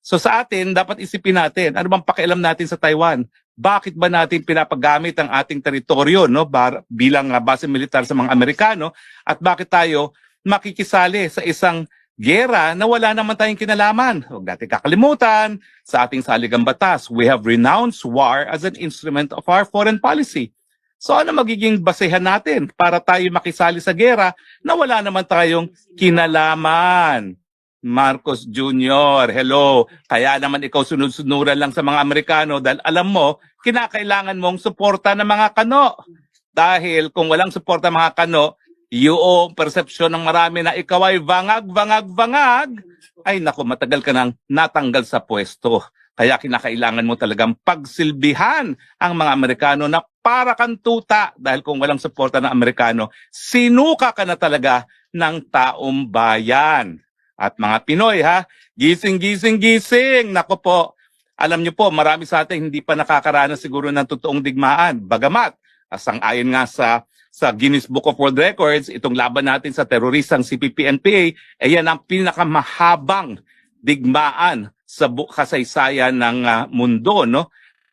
So sa atin, dapat isipin natin, ano bang pakialam natin sa Taiwan? Bakit ba natin pinapagamit ang ating teritoryo no, bar, bilang ah, base militar sa mga Amerikano? At bakit tayo makikisali sa isang gera na wala naman tayong kinalaman? Huwag natin kakalimutan, sa ating saligang batas, we have renounced war as an instrument of our foreign policy. So ano magiging basehan natin para tayo makisali sa gera na wala naman tayong kinalaman? Marcos Jr., hello. Kaya naman ikaw sunod-sunuran lang sa mga Amerikano dahil alam mo, kinakailangan mong suporta ng mga kano. Dahil kung walang suporta ng mga kano, yung persepsyon ng marami na ikaw ay vangag, vangag, vangag, ay naku, matagal ka nang natanggal sa pwesto. Kaya kinakailangan mo talagang pagsilbihan ang mga Amerikano na para kang tuta dahil kung walang suporta ng Amerikano, sinuka ka na talaga ng taong bayan. At mga Pinoy ha, gising, gising, gising. Nako po, alam niyo po, marami sa atin hindi pa nakakaranas siguro ng totoong digmaan. Bagamat, asang-ayon nga sa sa Guinness Book of World Records, itong laban natin sa teroristang CPP-NPA, ay yan ang pinakamahabang digmaan sa kasaysayan ng ah, mundo, no?